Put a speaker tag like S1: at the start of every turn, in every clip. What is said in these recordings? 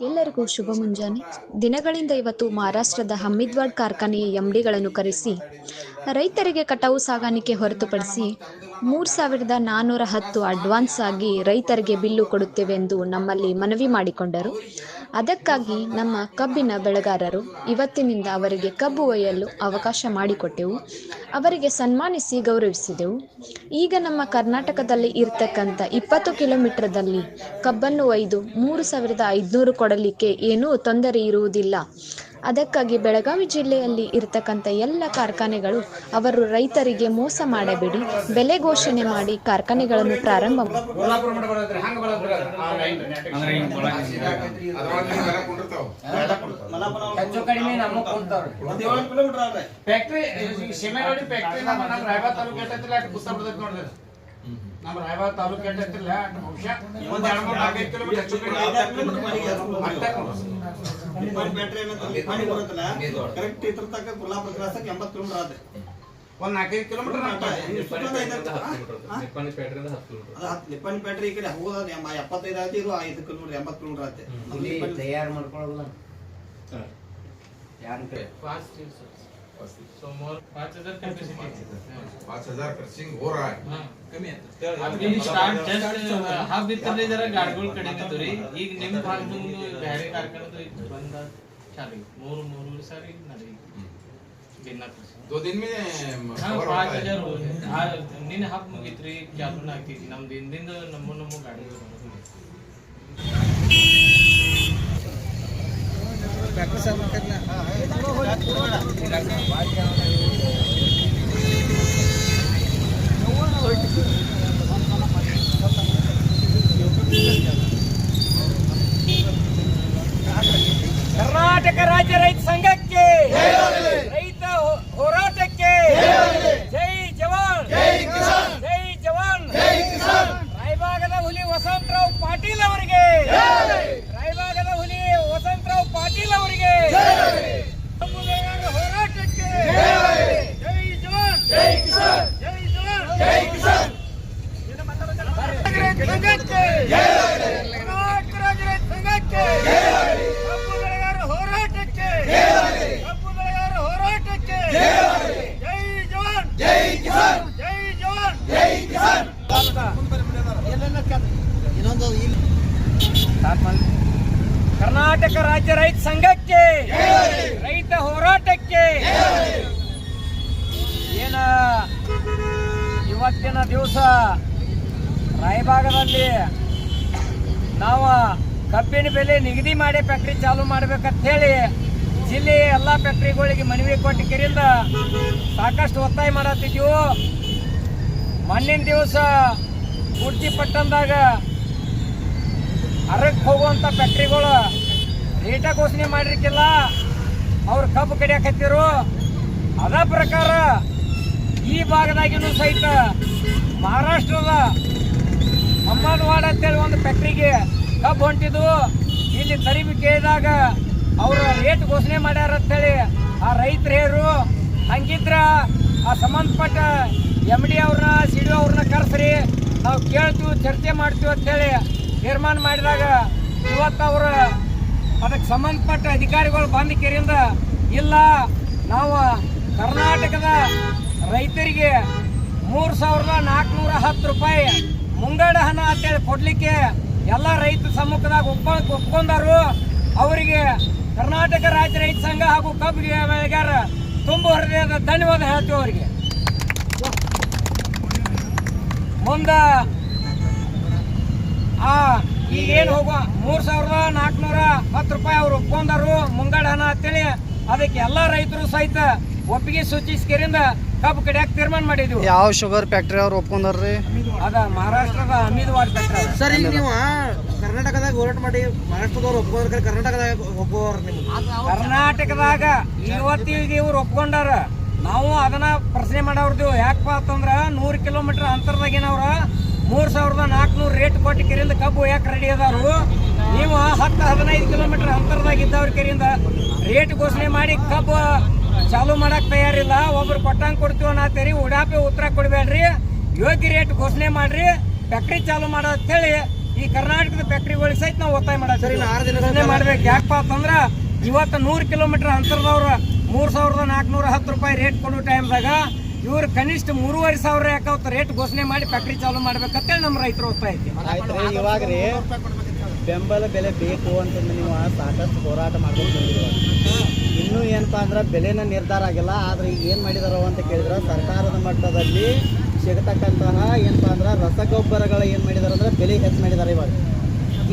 S1: ಎಲ್ಲರಿಗೂ ಶುಭ ಮುಂಜಾನೆ. ದಿನಗಳಿಂದ ಇವತ್ತು ಮಹಾರಾಷ್ಟ್ರದ ಹಮ್ಮಿದ್ವಾಡ್ ಕಾರ್ಖಾನೆಯ ಎಂಡಿಗಳನ್ನು ಕರೆಸಿ, ರೈತರಿಗೆ ಕಟಾವು ಸಾಗಾಣಿಕೆ ಹೊರತುಪಡಿಸಿ ಮೂರು ಸಾವಿರದ ನಾನ್ನೂರ ಹತ್ತು ಅಡ್ವಾನ್ಸ್ ಆಗಿ ರೈತರಿಗೆ ಬಿಲ್ಲು ಕೊಡುತ್ತೇವೆ ಎಂದು ನಮ್ಮಲ್ಲಿ ಮನವಿ ಮಾಡಿಕೊಂಡರು. ಅದಕ್ಕಾಗಿ ನಮ್ಮ ಕಬ್ಬಿನ ಬೆಳೆಗಾರರು ಇವತ್ತಿನಿಂದ ಅವರಿಗೆ ಕಬ್ಬು ಒಯ್ಯಲು ಅವಕಾಶ ಮಾಡಿಕೊಟ್ಟೆವು. ಅವರಿಗೆ ಸನ್ಮಾನಿಸಿ ಗೌರವಿಸಿದೆವು. ಈಗ ನಮ್ಮ ಕರ್ನಾಟಕದಲ್ಲಿ ಇರತಕ್ಕಂಥ ಇಪ್ಪತ್ತು ಕಿಲೋಮೀಟರ್ದಲ್ಲಿ ಕಬ್ಬನ್ನು ಒಯ್ದು ಮೂರು ಸಾವಿರದ ಐದುನೂರು ಕೊಡಲಿಕ್ಕೆ ಏನೂ ತೊಂದರೆ ಇರುವುದಿಲ್ಲ. ಅದಕ್ಕಾಗಿ ಬೆಳಗಾವಿ ಜಿಲ್ಲೆಯಲ್ಲಿ ಇರತಕ್ಕಂಥ ಎಲ್ಲ ಕಾರ್ಖಾನೆಗಳು ಅವರು ರೈತರಿಗೆ ಮೋಸ ಮಾಡಬೇಡಿ ಬೆಲೆ ಘೋಷಣೆ ಮಾಡಿ ಕಾರ್ಖಾನೆಗಳನ್ನು ಪ್ರಾರಂಭ
S2: ಫ್ಯಾಕ್ಟ್ರಿ ನಮ್ಮ ರಾಯಬಾಗ ತಾಲೂಕು ಅಷ್ಟು ಬಹುಶಃ ಒಂದ್ ಎರಡ್ ಮೂರ್ ನಾಲ್ಕೈದು ಕಿಲೋಮೀಟರ್ ಹೆಚ್ಚು.
S3: ಕರೆಕ್ಟ್ ಇದ್ರ ತನಕ ಗುಲಾಬ್ ಕ್ರಾಸಕ್ಕೆ ಎಂಬತ್ತು ಕಿಲೋಮೀಟರ್ ಆದ್ರೆ.
S2: ಒಂದ್ ನಾಲ್ಕೈದು ಕಿಲೋಮೀಟರ್
S4: ನಿಪ್ಪಾಣಿ
S3: ಈ ಕಡೆ ಹೋಗೋದು ಎಪ್ಪತ್ತೈದು ಆಯ್ತು ಇದು ಐದು ಕಿಲೋಮೀಟರ್ ಎಂಬತ್ತು ಕಿಲೋಮೀಟರ್ ಆಯ್ತು.
S5: ತಯಾರು ಮಾಡ್ಕೊಳ್ಳೋದಿಲ್ಲ. ಯಾರ ಕಡೆ?
S6: समोर पाच हज़ार कॅपॅसिटी
S7: पाच हज़ार क्रशिंग हो रहा है.
S6: कमी आता स्टार्ट जस्ट हा भितरले जरा गाडगोळ कडे येतो रे एक नेम फार्मून घरे कारखाना तो एक बंद चालू मोर मोर सारी नदी हम्म.
S7: दो दिन में
S6: अं,
S7: पाँच
S6: हज़ार
S7: हो गए हाँ
S6: दिन हाफ़ मुगित्री क्या दिन दिन नमो नमो गाड़ी. ನಮ್ಮ ಗಾಡಿ
S5: ಕರ್ನಾಟಕ ರಾಜ್ಯ ರೈತ ಸಂಘಕ್ಕೆ ರೈತ ಹೋ- ಹೋರಾಟಕ್ಕೆ ಜೈ ಜವಾನ್ ಜೈ ಜವಾನ್ ರಾಯಭಾಗದ ಹುಲಿ ವಸಂತರಾವ್ ಪಾಟೀಲ್ ಅವರಿಗೆ ರಾಯಭಾಗದ ಹುಲಿ ವಸಂತರಾವ್ ಪಾಟೀಲ್ ಅವರಿಗೆ ಕಬ್ಬುಗಾರರ ಹೋರಾಟಕ್ಕೆ ಜೈ ಜವಾನ್ ಜೈ ಕಿಸಾನ್ ಜೈ ಜವಾನ್ ಜೈ ಕಿಸಾನ್ ಸಂಘಕ್ಕೆ ಕರ್ನಾಟಕ ರಾಜ್ಯ ರೈತ ಸಂಘಕ್ಕೆ ಕಬ್ಬು ಬೆಳೆಗಾರರ ಹೋರಾಟಕ್ಕೆ ಕಬ್ಬು ಬೆಳೆಗಾರರ ಹೋರಾಟಕ್ಕೆ ಜೈ ಜವಾನ್ ಜೈ ಕಿಸಾನ್ ಜೈ ಜವಾನ್ ಜೈ ಕಿಸಾನ್
S3: ಇನ್ನೊಂದು ಇಲ್ಲಿ
S5: ಕರ್ನಾಟಕ ರಾಜ್ಯ ರೈತ ಸಂಘಕ್ಕೆ, ರೈತ ಹೋರಾಟಕ್ಕೆ ಏನ ಇವತ್ತಿನ ದಿವಸ ರಾಯಭಾಗದಲ್ಲಿ ನಾವು ಕಬ್ಬಿನ ಬೆಲೆ ನಿಗದಿ ಮಾಡಿ ಫ್ಯಾಕ್ಟ್ರಿ ಚಾಲು ಮಾಡ್ಬೇಕಂತ ಹೇಳಿ ಜಿಲ್ಲೆಯ ಎಲ್ಲ ಫ್ಯಾಕ್ಟ್ರಿಗಳಿಗೆ ಮನವಿ ಕೊಟ್ಟಿದ್ದರಿಂದ ಸಾಕಷ್ಟು ಒತ್ತಾಯ ಮಾಡತ್ತಿದ್ದೆವು ಮಣ್ಣಿನ ದಿವಸ ಕುರ್ಚಿ ಪಟ್ಟಣದಾಗ ಅರಕ್ಕೆ ಹೋಗುವಂಥ ಫ್ಯಾಕ್ಟ್ರಿಗಳು ರೇಟ ಘೋಷಣೆ ಮಾಡಿರ್ಕಿಲ್ಲ ಅವ್ರು ಕಬ್ಬು ಕಡಿಯಾಕತ್ತಿರು ಅದ ಪ್ರಕಾರ ಈ ಭಾಗದಾಗಿನೂ ಸಹಿತ ಮಹಾರಾಷ್ಟ್ರದ ಅಹಮದಾಬಾದ್ ಅಂತೇಳಿ ಒಂದು ಫ್ಯಾಕ್ಟ್ರಿಗೆ ಕಬ್ಬು ಹೊಂಟಿದ್ವು ಇಲ್ಲಿ ತರಿಬಿ ಕೇಳಿದಾಗ ಅವರು ರೇಟ್ ಘೋಷಣೆ ಮಾಡ್ಯಾರ ಅಂತೇಳಿ ಆ ರೈತರು ಹೇರು ಹಂಗಿದ್ರ ಆ ಸಂಬಂಧಪಟ್ಟ ಎಂ ಡಿ ಅವ್ರನ್ನ ಸಿ ಡಿ ಅವ್ರನ್ನ ಕರೆಸ್ರಿ. ನಾವು ಕೇಳ್ತೀವಿ, ಚರ್ಚೆ ಮಾಡ್ತೀವಿ ಅಂತೇಳಿ ತೀರ್ಮಾನ ಮಾಡಿದಾಗ ಇವತ್ತು ಅವರು ಅದಕ್ಕೆ ಸಂಬಂಧಪಟ್ಟ ಅಧಿಕಾರಿಗಳು ಬಂದ ಕೆರೆಯಿಂದ ಇಲ್ಲ, ನಾವು ಕರ್ನಾಟಕದ ರೈತರಿಗೆ ಮೂರು ಸಾವಿರದ ನಾಲ್ಕುನೂರ ಹತ್ತು ರೂಪಾಯಿ ಮುಂಗಡ ಹಣ ಅಂತೇಳಿ ಕೊಡಲಿಕ್ಕೆ ಎಲ್ಲ ರೈತ ಸಮ್ಮುಖದಾಗ ಒಪ್ಪ, ಒಪ್ಕೊಂಡರು. ಅವರಿಗೆ ಕರ್ನಾಟಕ ರಾಜ್ಯ ರೈತ ಸಂಘ ಹಾಗೂ ಕಬ್ಬು ಬೆಳೆಗಾರ ತುಂಬ ಹೃದಯದ ಧನ್ಯವಾದ ಹೇಳ್ತೀವಿ ಅವರಿಗೆ. ಮುಂದ ಆ ಈಗೇನು ಹೋಗುವ? ಮೂರು ಸಾವಿರದ ನಾಲ್ಕುನೂರ ಹತ್ತು ರೂಪಾಯಿ ಅವ್ರು ಒಪ್ಕೊಂಡಾರು ಮುಂಗಡ ಹಣ ಅಂತೇಳಿ. ಅದಕ್ಕೆ ಎಲ್ಲ ರೈತರು ಸಹಿತ ಒಪ್ಪಿಗೆ ಸೂಚಿಸ್ಕರಿಂದ ಕಬ್ಬು ಕಡಿಯಾಕ ತೀರ್ಮಾನ ಮಾಡಿದ್ವಿ.
S8: ಯಾವ ಶುಗರ್ ಫ್ಯಾಕ್ಟ್ರಿ ಅವ್ರು ಒಪ್ಕೊಂಡ್ರಿ
S5: ಅದ ಮಹಾರಾಷ್ಟ್ರದ ಅಮಿತ್ವಾಡ್ ಫ್ಯಾಕ್ಟ್ರಿ.
S3: ಸರ್ ಈಗ ನೀವು ಕರ್ನಾಟಕದಾಗ ಹೋರಾಟ ಮಾಡಿ ಮಹಾರಾಷ್ಟ್ರದವ್ರು ಒಪ್ಕೊಂಡ್ರೆ ಕರ್ನಾಟಕದಾಗ ಒಪ್ಪುವವ್ರ ನಿಮ್ಗೆ
S5: ಕರ್ನಾಟಕದಾಗ ಇವತ್ತಿಗೆ ಇವ್ರು ಒಪ್ಕೊಂಡಾರ. ನಾವು ಅದನ್ನ ಪ್ರಶ್ನೆ ಮಾಡವ್ರದ್ದು ಯಾಕಪ್ಪ ಅಂತಂದ್ರ ನೂರು ಕಿಲೋಮೀಟರ್ ಅಂತರದಾಗಿನವ್ರ? ಮೂರು ಸಾವಿರದ ನಾಲ್ಕುನೂರು ರೇಟ್ ಕೊಟ್ಟು ಕೆರಿಂದ ಕಬ್ಬು ಯಾಕೆ ರೆಡಿ ಅದಾರು ನೀವು ಹತ್ತು ಹದಿನೈದು ಕಿಲೋಮೀಟರ್ ಅಂತರದಾಗ ಇದ್ದವ್ರ ಕೈಯಿಂದ ರೇಟ್ ಘೋಷಣೆ ಮಾಡಿ ಕಬ್ಬು ಚಾಲು ಮಾಡಕ್ ತಯಾರಿಲ್ಲ. ಒಬ್ರು ಕೊಟ್ಟಂಗೆ ಕೊಡ್ತೀವಿ ಅನ್ನತ್ತೀರಿ ಉಡಾಪಿ ಉತ್ತರ ಕೊಡಬೇಡ್ರಿ. ಯೋಗ್ಯ ರೇಟ್ ಘೋಷಣೆ ಮಾಡ್ರಿ. ಫ್ಯಾಕ್ಟ್ರಿ ಚಾಲು ಮಾಡೋ ಅಂತೇಳಿ ಈ ಕರ್ನಾಟಕದ ಫ್ಯಾಕ್ಟ್ರಿಗಳಿಗೆ ಸಹಿತ ನಾವು ಒತ್ತಾಯ
S3: ಮಾಡ
S5: ಸರಿ
S3: ಘೋಷಣೆ ಆರು
S5: ಮಾಡ್ಬೇಕು. ಯಾಕಪ್ಪ ಅಂತಂದ್ರೆ ಇವತ್ತು ನೂರು ಕಿಲೋಮೀಟರ್ ಅಂತರದವ್ರ ಮೂರು ಸಾವಿರದ ನಾಲ್ಕುನೂರ ಹತ್ತು ರೂಪಾಯಿ ರೇಟ್ ಕೊಡೋ ಟೈಮ್ದಾಗ ಇವ್ರು ಕನಿಷ್ಠ ಮೂರುವರೆ ಸಾವಿರ ಯಾಕೆ ರೇಟ್ ಘೋಷಣೆ ಮಾಡಿ ಫ್ಯಾಕ್ಟ್ರಿ ಚಾಲು ಮಾಡ್ಬೇಕಂತೇಳಿ ನಮ್ಮ ರೈತರು ಒತ್ತಾಯ ಐತಿ
S8: ಇವಾಗ ರೀ ಬೆಂಬಲ ಬೆಲೆ ಬೇಕು ಅಂತಂದು ನೀವು ಸಾಕಷ್ಟು ಹೋರಾಟ ಮಾಡ್ಕೊಂಡು ಬಂದಿರುವ ಇನ್ನೂ ಏನಪ್ಪ ಅಂದ್ರೆ ಬೆಲೆನ ನಿರ್ಧಾರ ಆಗಿಲ್ಲ, ಆದ್ರೆ ಈಗ ಏನು ಮಾಡಿದಾರೋ ಅಂತ ಕೇಳಿದ್ರೆ, ಸರ್ಕಾರದ ಮಟ್ಟದಲ್ಲಿ ಸಿಗತಕ್ಕಂತಹ ಏನಪ್ಪ ಅಂದ್ರೆ ರಸಗೊಬ್ಬರಗಳ ಏನು ಮಾಡಿದಾರೆ ಅಂದ್ರೆ ಬೆಲೆ ಹೆಚ್ಚು ಮಾಡಿದ್ದಾರೆ ಇವಾಗ.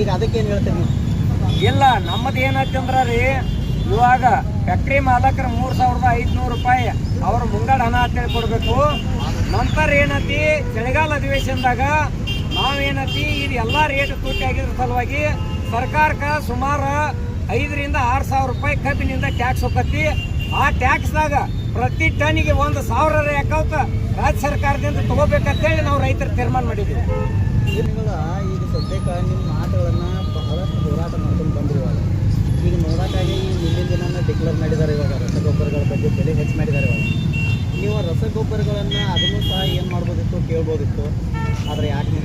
S8: ಈಗ ಅದಕ್ಕೆ ಏನು ಹೇಳ್ತೀರಿ ನೀವು?
S5: ಇಲ್ಲ, ನಮ್ಮದು ಏನೈತಿ ಅಂದ್ರ ರೀ, ಇವಾಗ ಫ್ಯಾಕ್ಟ್ರಿ ಮಾಲಕರು ಮೂರ್ ಸಾವಿರದ ಐದ್ನೂರು ರೂಪಾಯಿ ಅವ್ರ ಮುಂಗಡ ಹಣ ಅಂತೇಳಿ ಕೊಡ್ಬೇಕು ನಂತರ ಏನತಿ? ಚಳಿಗಾಲ ಅಧಿವೇಶನದಾಗ ನಾವೇನೈತಿ? ಇದು ಎಲ್ಲ ರೇಟ್ ತುಟ್ಟಿ ಆಗಿದ್ರ ಸಲುವಾಗಿ ಸರ್ಕಾರಕ್ಕೆ ಸುಮಾರು ಐದರಿಂದ ಆರು ಸಾವಿರ ರೂಪಾಯಿ ಕಬ್ಬಿನಿಂದ ಟ್ಯಾಕ್ಸ್ ಹೋಗತಿ ಆ ಟ್ಯಾಕ್ಸ್ದಾಗ ಪ್ರತಿ ಟನ್ನಿಗೆ ಒಂದು ಸಾವಿರ ಅಕೌಂಟ್ ರಾಜ್ಯ ಸರ್ಕಾರದಿಂದ ತಗೋಬೇಕಂತೇಳಿ ನಾವು ರೈತರು ತೀರ್ಮಾನ ಮಾಡಿದ್ದೀವಿ
S8: ಈಗ ಸದ್ಯಕ್ಕೆ ನಿಮ್ಮ ಮಾತುಗಳನ್ನು ಬಹಳಷ್ಟು ಹೋರಾಟ ಮಾಡ್ಕೊಂಡು ಬಂದ್ರು ಇವಾಗ. ಈಗ ನೋಡೋಕ್ಕಾಗಿ ಮುಂದಿನ ದಿನ ಡಿಕ್ಲೇರ್ ಮಾಡಿದ್ದಾರೆ ಇವಾಗ ರಸಗೊಬ್ಬರಗಳ ಬಗ್ಗೆ ಬೆಲೆ ಹೆಚ್ಚು ಮಾಡಿದ್ದಾರೆ ಇವಾಗ. ನೀವು ರಸಗೊಬ್ಬರಗಳನ್ನು ಅದನ್ನು ಸಹ ಏನು ಮಾಡ್ಬೋದಿತ್ತು ಕೇಳ್ಬೋದಿತ್ತು. ಆದರೆ ಯಾಕೆ.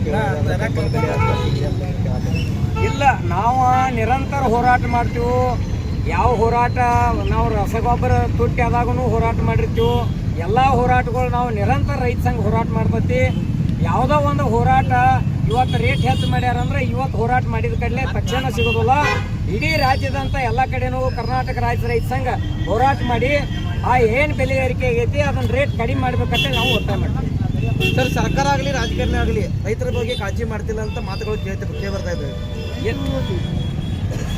S5: ಇಲ್ಲ ನಾವು ನಿರಂತರ ಹೋರಾಟ ಮಾಡ್ತೀವಿ. ಯಾವ ಹೋರಾಟ ನಾವು ರಸಗೊಬ್ಬರ ತುಟ್ಟಿ ಆದಾಗೂ ಹೋರಾಟ ಮಾಡಿರ್ತೀವಿ. ಎಲ್ಲ ಹೋರಾಟಗಳು ನಾವು ನಿರಂತರ ರೈತ ಸಂಘ ಹೋರಾಟ ಮಾಡ್ತತಿ. ಯಾವುದೋ ಒಂದು ಹೋರಾಟ ಇವತ್ತು ರೇಟ್ ಹೆಚ್ಚು ಮಾಡ್ಯಾರಂದ್ರೆ ಇವತ್ತು ಹೋರಾಟ ಮಾಡಿದ ಕಡಲೆ ತಕ್ಷಣ ಸಿಗೋದಿಲ್ಲ. ಇಡೀ ರಾಜ್ಯದಂತ ಎಲ್ಲ ಕಡೆನೂ ಕರ್ನಾಟಕ ರಾಜ್ಯ ರೈತ ಸಂಘ ಹೋರಾಟ ಮಾಡಿ ಆ ಏನು ಬೆಲೆ ಏರಿಕೆ ಆಗೈತಿ ಅದನ್ನ ರೇಟ್ ಕಡಿಮೆ ಮಾಡ್ಬೇಕಂತ ನಾವು ಒತ್ತಾಯ ಮಾಡ್ತೀವಿ.
S3: ಸರ್ ಸರ್ಕಾರ ಆಗಲಿ ರಾಜಕಾರಣ ಆಗಲಿ ರೈತರ ಬಗ್ಗೆ ಕಾಳಜಿ ಮಾಡ್ತಿಲ್ಲ ಅಂತ ಮಾತುಗಳು ಕೇಳ್ತಾ ಕೇಳಿ ಬರ್ತಾ ಇದ್ದಾವೆ.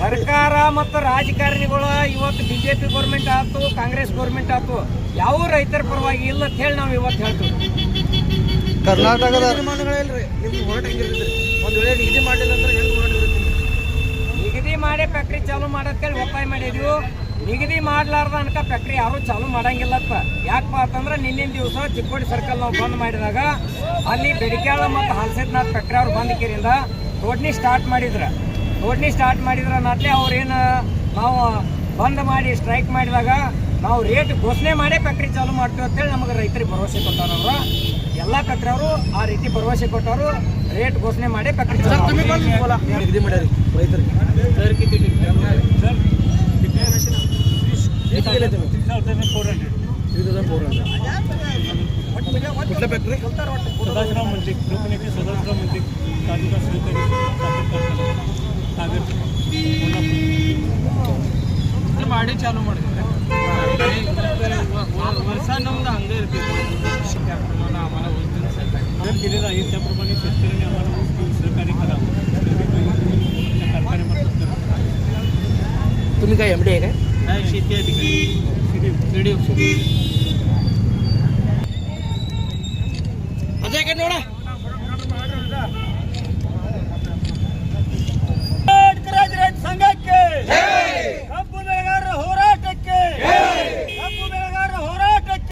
S5: ಸರ್ಕಾರ ಮತ್ತು ರಾಜಕಾರಣಿಗಳು ಇವತ್ತು ಬಿಜೆಪಿ ಗೌರ್ಮೆಂಟ್ ಆಯ್ತು ಕಾಂಗ್ರೆಸ್ ಗೌರ್ಮೆಂಟ್ ಆಯ್ತು ಯಾವ ರೈತರ ಪರವಾಗಿ ಇಲ್ಲ ಅಂತ ಹೇಳಿ ನಾವು ಇವತ್ತು ಹೇಳ್ತೀವಿ.
S8: ಕರ್ನಾಟಕದ
S3: ತೀರ್ಮಾನಗಳಿಲ್ರಿ ನಿಮ್ಮ ಹೋರಾಟ ಹೆಂಗಿರ್ತೈತಿ ಒಂದು ವೇಳೆ ಇದು ಮಾಡಿಲ್ಲ ಅಂದ್ರೆ ಹೆಂಗೆ ಹೋರಾಟ
S5: ಮಾಡಿ ಫ್ಯಾಕ್ಟ್ರಿ ಚಾಲು ಹೇಳಿ ಒತ್ತಾಯ ಮಾಡಿದ್ವಿ. ನಿಗದಿ ಮಾಡ್ಲಾರ್ದ ಅನ್ಕ ಫ್ಯಾಕ್ಟ್ರಿ ಯಾರು ಚಾಲು ಮಾಡಂಗಿಲ್ಲಪ್ಪ. ಯಾಕಪ್ಪ ಅಂತಂದ್ರೆ ನಿನ್ನಿನ ದಿವಸ ಚಿಕ್ಕೋಡಿ ಸರ್ಕಲ್ ನಾವು ಬಂದ್ ಮಾಡಿದಾಗ ಅಲ್ಲಿ ಬೆಡಿಕ್ಯಾಳ ಮತ್ತು ಹಲ್ಸೆದ್ನಾಥ್ ಫ್ಯಾಕ್ಟ್ರಿ ಅವ್ರು ಬಂದ ಕಿರಿಂದ ರೋಡ್ನಿ ಸ್ಟಾರ್ಟ್ ಮಾಡಿದ್ರ. ರೋಡ್ನಿ ಸ್ಟಾರ್ಟ್ ಮಾಡಿದ್ರ ನಾಟ್ಲೆ ಅವ್ರೇನು ನಾವು ಬಂದ್ ಮಾಡಿ ಸ್ಟ್ರೈಕ್ ಮಾಡಿದಾಗ ನಾವು ರೇಟ್ ಘೋಷಣೆ ಮಾಡೇ ಫ್ಯಾಕ್ಟ್ರಿ ಚಾಲು ಮಾಡ್ತೀವಿ ಅಂತೇಳಿ ನಮಗೆ ರೈತರಿಗೆ ಭರವಸೆ ಕೊಟ್ಟಾರ ಅವರು. ಎಲ್ಲ ಫ್ಯಾಕ್ಟ್ರಿ ಅವರು ಆ ರೀತಿ ಭರವಸೆ ಕೊಟ್ಟವರು ರೇಟ್ ಘೋಷಣೆ ಮಾಡಿ ಫ್ಯಾಕ್ಟ್ರಿ ಚಾಲು
S6: किती
S3: केले तुम्ही four hundred three thousand four hundred कुठल्या फॅक्टरी
S9: सदाशिवराव मंदिर लोकनेते सदाशिवराव मंदिर तालुका सहकारी सागर
S3: चालू काय एमडी आहे काय
S6: नाही, शेती. CDO.